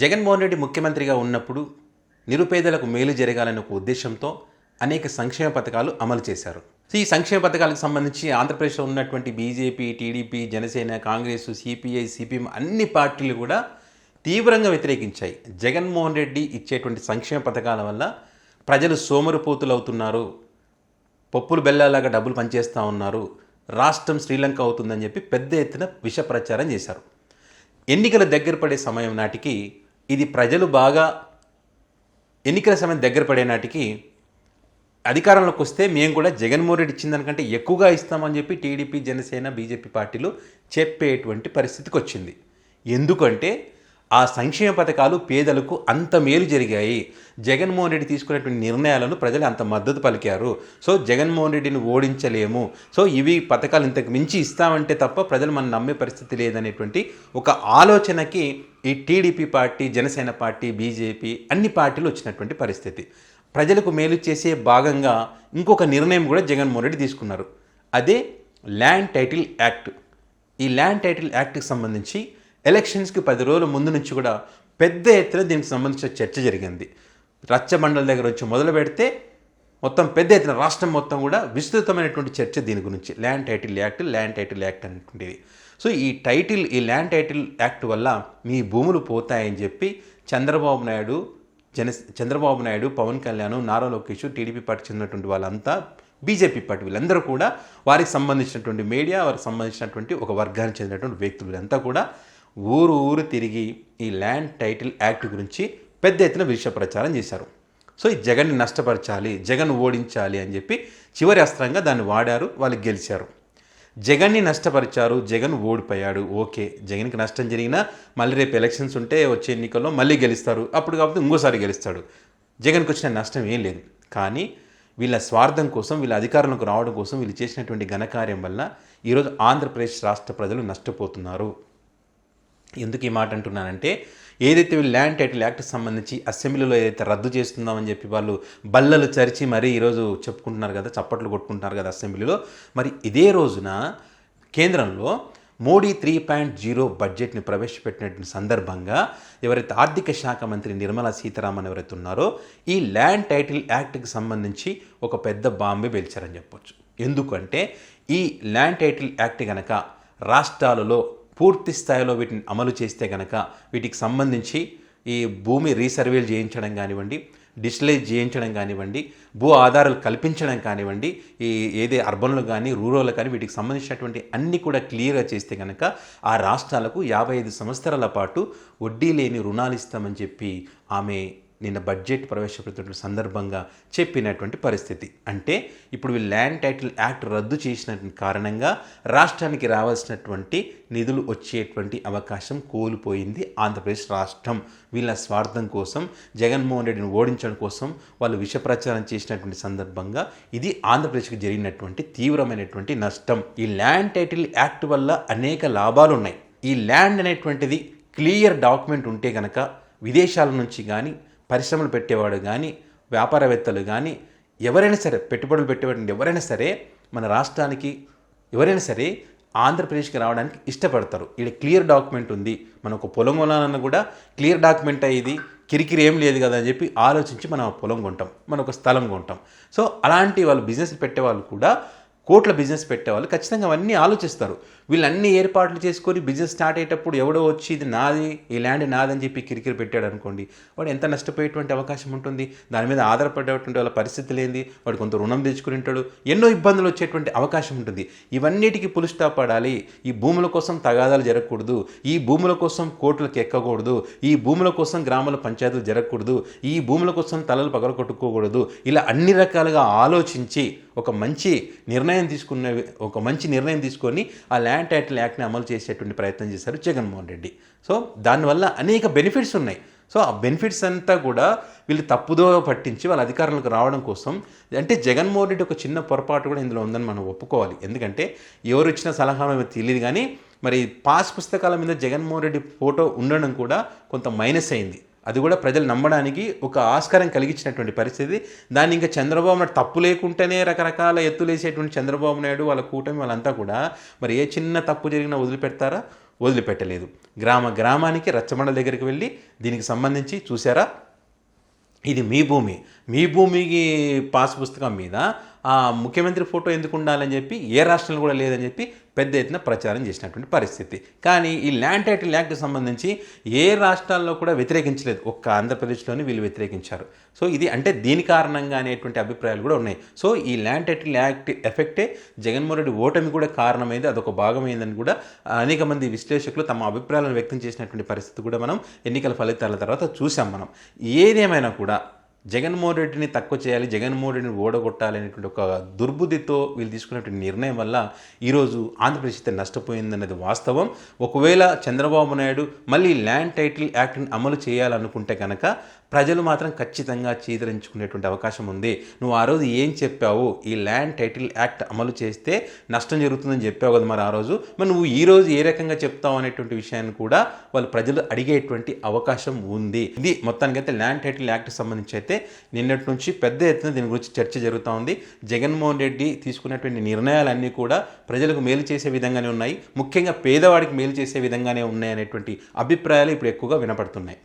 జగన్మోహన్ రెడ్డి ముఖ్యమంత్రిగా ఉన్నప్పుడు నిరుపేదలకు మేలు జరగాలనే ఒక ఉద్దేశంతో అనేక సంక్షేమ పథకాలు అమలు చేశారు. ఈ సంక్షేమ పథకాలకు సంబంధించి ఆంధ్రప్రదేశ్లో ఉన్నటువంటి BJP TDP Janasena Congress CPI CPM అన్ని పార్టీలు కూడా తీవ్రంగా వ్యతిరేకించాయి. జగన్మోహన్ రెడ్డి ఇచ్చేటువంటి సంక్షేమ పథకాల వల్ల ప్రజలు సోమరిపోతులు అవుతున్నారు పప్పులు బెల్లాలాగా డబ్బులు పనిచేస్తూ ఉన్నారు. రాష్ట్రం శ్రీలంక అవుతుందని చెప్పి పెద్ద ఎత్తున విష ప్రచారం చేశారు. ఎన్నికల దగ్గర పడే సమయం నాటికి ఇది ప్రజలు బాగా ఎన్నికల సమయం దగ్గర పడే నాటికి అధికారంలోకి వస్తే మేము కూడా జగన్మోహన్ రెడ్డి ఇచ్చిన దానికంటే ఎక్కువగా ఇస్తామని చెప్పి టీడీపీ జనసేన బీజేపీ పార్టీలు చెప్పేటువంటి పరిస్థితికి వచ్చింది. ఎందుకంటే ఆ సంక్షేమ పథకాలు పేదలకు అంత మేలు జరిగాయి. జగన్మోహన్ రెడ్డి తీసుకునేటువంటి నిర్ణయాలను ప్రజలు అంత మద్దతు పలికారు. సో జగన్మోహన్ రెడ్డిని ఓడించలేము. సో ఇవి పథకాలు ఇంతకు మించి ఇస్తామంటే తప్ప ప్రజలు మనం నమ్మే పరిస్థితి లేదనేటువంటి ఒక ఆలోచనకి ఈ TDP party Janasena party BJP అన్ని పార్టీలు వచ్చినటువంటి పరిస్థితి. ప్రజలకు మేలు చేసే భాగంగా ఇంకొక నిర్ణయం కూడా జగన్మోహన్ రెడ్డి తీసుకున్నారు. అదే ల్యాండ్ టైటిల్ యాక్ట్. ఈ ల్యాండ్ టైటిల్ యాక్ట్కి సంబంధించి ఎలక్షన్స్కి పది రోజుల ముందు నుంచి కూడా పెద్ద ఎత్తున దీనికి సంబంధించిన చర్చ జరిగింది. రచ్చబండల దగ్గర వచ్చి మొదలు పెడితే మొత్తం పెద్ద ఎత్తున రాష్ట్రం మొత్తం కూడా విస్తృతమైనటువంటి చర్చ దీని గురించి land title act land title act అనేటువంటిది. సో ఈ టైటిల్ ఈ ల్యాండ్ టైటిల్ యాక్ట్ వల్ల మీ భూములు పోతాయని చెప్పి చంద్రబాబు నాయుడు జన చంద్రబాబు నాయుడు పవన్ కళ్యాణ్ నారా లోకేష్ టీడీపీ పార్టీ చెందినటువంటి వాళ్ళంతా బీజేపీ పార్టీ వీళ్ళందరూ కూడా వారికి సంబంధించినటువంటి మీడియా వారికి సంబంధించినటువంటి ఒక వర్గానికి చెందినటువంటి వ్యక్తులు వీళ్ళంతా కూడా ఊరు ఊరు తిరిగి ఈ ల్యాండ్ టైటిల్ యాక్ట్ గురించి పెద్ద ఎత్తున విషయ ప్రచారం చేశారు. సో ఈ జగన్ని నష్టపరచాలి జగన్ ఓడించాలి అని చెప్పి చివరి అస్త్రంగా దాన్ని వాడారు వాళ్ళు గెలిచారు. జగన్ని నష్టపరిచారు జగన్ ఓడిపోయాడు. ఓకే జగన్కి నష్టం జరిగినా మళ్ళీ రేపు ఎలక్షన్స్ ఉంటే వచ్చే ఎన్నికల్లో మళ్ళీ గెలుస్తారు. అప్పుడు కాకపోతే ఇంకోసారి గెలుస్తాడు. జగన్కి వచ్చిన నష్టం ఏం లేదు. కానీ వీళ్ళ స్వార్థం కోసం వీళ్ళ అధికారంలోకి రావడం కోసం వీళ్ళు చేసినటువంటి ఘనకార్యం వల్ల ఈరోజు ఆంధ్రప్రదేశ్ రాష్ట్ర ప్రజలు నష్టపోతున్నారు. ఎందుకు ఈ మాట అంటున్నానంటే ఏదైతే ల్యాండ్ టైటిల్ యాక్ట్ సంబంధించి అసెంబ్లీలో ఏదైతే రద్దు చేస్తున్నామని చెప్పి వాళ్ళు బల్లలు చరిచి మరీ ఈరోజు చెప్పుకుంటున్నారు కదా చప్పట్లు కొట్టుకుంటున్నారు కదా అసెంబ్లీలో మరి ఇదే రోజున కేంద్రంలో మోడీ త్రీ పాయింట్ జీరో బడ్జెట్ని ప్రవేశపెట్టిన సందర్భంగా ఎవరైతే ఆర్థిక శాఖ మంత్రి నిర్మలా సీతారామన్ ఎవరైతే ఉన్నారో ఈ ల్యాండ్ టైటిల్ యాక్ట్కి సంబంధించి ఒక పెద్ద బాంబే పేల్చారని చెప్పొచ్చు. ఎందుకంటే ఈ ల్యాండ్ టైటిల్ యాక్ట్ కనుక రాష్ట్రాలలో పూర్తి స్థాయిలో వీటిని అమలు చేస్తే కనుక వీటికి సంబంధించి ఈ భూమి రీసర్వేలు చేయించడం కానివ్వండి డిజిటలైజ్ చేయించడం కానివ్వండి భూ ఆధారాలు కల్పించడం కానివ్వండి ఈ ఏదే అర్బన్లు కానీ రూరల్ కానీ వీటికి సంబంధించినటువంటి అన్నీ కూడా క్లియర్గా చేస్తే కనుక ఆ రాష్ట్రాలకు యాభై ఐదు సంవత్సరాల పాటు వడ్డీ లేని రుణాలు ఇస్తామని చెప్పి ఆమె నిన్న బడ్జెట్ ప్రవేశపెడుతున్న సందర్భంగా చెప్పినటువంటి పరిస్థితి. అంటే ఇప్పుడు వీళ్ళు ల్యాండ్ టైటిల్ యాక్ట్ రద్దు చేసినటువంటి కారణంగా రాష్ట్రానికి రావాల్సినటువంటి నిధులు వచ్చేటువంటి అవకాశం కోల్పోయింది ఆంధ్రప్రదేశ్ రాష్ట్రం. వీళ్ళ స్వార్థం కోసం జగన్మోహన్ రెడ్డిని ఓడించడం కోసం వాళ్ళు విష ప్రచారం చేసినటువంటి సందర్భంగా ఇది ఆంధ్రప్రదేశ్కి జరిగినటువంటి తీవ్రమైనటువంటి నష్టం. ఈ ల్యాండ్ టైటిల్ యాక్ట్ వల్ల అనేక లాభాలు ఉన్నాయి ఈ ల్యాండ్ అనేటువంటిది క్లియర్ డాక్యుమెంట్ ఉంటే కనుక విదేశాల నుంచి కానీ పరిశ్రమలు పెట్టేవాడు కానీ వ్యాపారవేత్తలు కానీ ఎవరైనా సరే పెట్టుబడులు పెట్టేవాడు ఎవరైనా సరే మన రాష్ట్రానికి ఎవరైనా సరే ఆంధ్రప్రదేశ్కి రావడానికి ఇష్టపడతారు. ఇక్కడ క్లియర్ డాక్యుమెంట్ ఉంది. మనకు ఒక పొలం కొనాలన్నా కూడా క్లియర్ డాక్యుమెంట్ అయ్యేది కిరికిరి ఏం లేదు కదా అని చెప్పి ఆలోచించి మనం పొలం కొంటాం. మనం ఒక స్థలం కొంటాం. సో అలాంటి వాళ్ళు బిజినెస్ పెట్టేవాళ్ళు కూడా కోట్ల బిజినెస్ పెట్టేవాళ్ళు ఖచ్చితంగా అవన్నీ ఆలోచిస్తారు. వీళ్ళు అన్ని ఏర్పాట్లు చేసుకొని బిజినెస్ స్టార్ట్ అయ్యేటప్పుడు ఎవడో వచ్చి ఇది నాది ఈ ల్యాండ్ నాదని చెప్పి కిరికిరి పెట్టాడు అనుకోండి వాడు ఎంత నష్టపోయేటువంటి అవకాశం ఉంటుంది? దాని మీద ఆధారపడేటువంటి వాళ్ళ పరిస్థితి లేనిది వాడు కొంత రుణం తెచ్చుకుని ఉంటాడు. ఎన్నో ఇబ్బందులు వచ్చేటువంటి అవకాశం ఉంటుంది. ఇవన్నిటికీ పులు స్టాప్ పడాలి. ఈ భూముల కోసం తగాదాలు జరగకూడదు. ఈ భూముల కోసం కోర్టులకు ఎక్కకూడదు. ఈ భూముల కోసం గ్రామాల పంచాయతీలు జరగకూడదు. ఈ భూముల కోసం తలలు పగలగొట్టుకోకూడదు. ఇలా అన్ని రకాలుగా ఆలోచించి ఒక మంచి నిర్ణయం తీసుకున్న ఒక మంచి నిర్ణయం తీసుకొని ఆ ల్యాండ్ టైటిల్ యాక్ట్ని అమలు చేసేటువంటి ప్రయత్నం చేశారు జగన్మోహన్ రెడ్డి. సో దానివల్ల అనేక బెనిఫిట్స్ ఉన్నాయి. సో ఆ బెనిఫిట్స్ అంతా కూడా వీళ్ళు తప్పుదో పట్టించి వాళ్ళ అధికారంలోకి రావడం కోసం అంటే జగన్మోహన్ రెడ్డి ఒక చిన్న పొరపాటు కూడా ఇందులో ఉందని మనం ఒప్పుకోవాలి. ఎందుకంటే ఎవరు ఇచ్చిన సలహా మేము తెలియదు కానీ మరి పాస్ పుస్తకాల మీద జగన్మోహన్ రెడ్డి ఫోటో ఉండడం కూడా కొంత మైనస్ అయింది. అది కూడా ప్రజలు నమ్మడానికి ఒక ఆస్కారం కలిగించినటువంటి పరిస్థితి. దాన్ని ఇంకా చంద్రబాబు నాయుడు తప్పు లేకుంటేనే రకరకాల ఎత్తులేసేటువంటి చంద్రబాబు నాయుడు వాళ్ళ కూటమి వాళ్ళంతా కూడా మరి ఏ చిన్న తప్పు జరిగినా వదిలిపెడతారా? వదిలిపెట్టలేదు. గ్రామ గ్రామానికి రచ్చబండల దగ్గరికి వెళ్ళి దీనికి సంబంధించి చూసారా ఇది మీ భూమి. మీ భూమికి పాస్ పుస్తకం మీద ఆ ముఖ్యమంత్రి ఫోటో ఎందుకు ఉండాలని చెప్పి ఏ రాష్ట్రంలో కూడా లేదని చెప్పి పెద్ద ఎత్తున ప్రచారం చేసినటువంటి పరిస్థితి. కానీ ఈ ల్యాండ్ టైటిల్ యాక్ట్కి సంబంధించి ఏ రాష్ట్రాల్లో కూడా వ్యతిరేకించలేదు. ఒక్క ఆంధ్రప్రదేశ్లోనే వీళ్ళు వ్యతిరేకించారు. సో ఇది అంటే దీని కారణంగా అనేటువంటి అభిప్రాయాలు కూడా ఉన్నాయి. సో ఈ ల్యాండ్ టైటిల్ యాక్ట్ ఎఫెక్టే జగన్మోహన్ రెడ్డి ఓటమి కూడా కారణమైంది. అదొక భాగమైందని కూడా అనేక మంది విశ్లేషకులు తమ అభిప్రాయాలను వ్యక్తం చేసినటువంటి పరిస్థితి కూడా మనం ఎన్నికల ఫలితాల తర్వాత చూసాం మనం. ఏదేమైనా కూడా జగన్మోహన్ రెడ్డిని తక్కువ చేయాలి జగన్మోహన్ రెడ్డిని ఓడగొట్టాలి అనేటువంటి ఒక దుర్బుద్ధితో వీళ్ళు తీసుకున్నటువంటి నిర్ణయం వల్ల ఈరోజు ఆంధ్రప్రదేశ్ అయితే నష్టపోయిందనేది వాస్తవం. ఒకవేళ చంద్రబాబు నాయుడు మళ్ళీ ల్యాండ్ టైటిల్ యాక్ట్ని అమలు చేయాలనుకుంటే కనుక ప్రజలు మాత్రం ఖచ్చితంగా చీదరించుకునేటువంటి అవకాశం ఉంది. నువ్వు ఆ రోజు ఏం చెప్పావు? ఈ ల్యాండ్ టైటిల్ యాక్ట్ అమలు చేస్తే నష్టం జరుగుతుందని చెప్పావు కదా మరి ఆ రోజు. మరి నువ్వు ఈ రోజు ఏ రకంగా చెప్తావు అనేటువంటి విషయాన్ని కూడా వాళ్ళు ప్రజలు అడిగేటువంటి అవకాశం ఉంది. ఇది మొత్తానికైతే ల్యాండ్ టైటిల్ యాక్ట్ సంబంధించి అయితే అయితే నిన్నటి నుంచి పెద్ద ఎత్తున దీని గురించి చర్చ జరుగుతూ ఉంది. జగన్మోహన్ రెడ్డి తీసుకున్నటువంటి నిర్ణయాలన్నీ కూడా ప్రజలకు మేలు చేసే విధంగానే ఉన్నాయి. ముఖ్యంగా పేదవాడికి మేలు చేసే విధంగానే ఉన్నాయి అనేటువంటి అభిప్రాయాలు ఇప్పుడు ఎక్కువగా వినపడుతున్నాయి.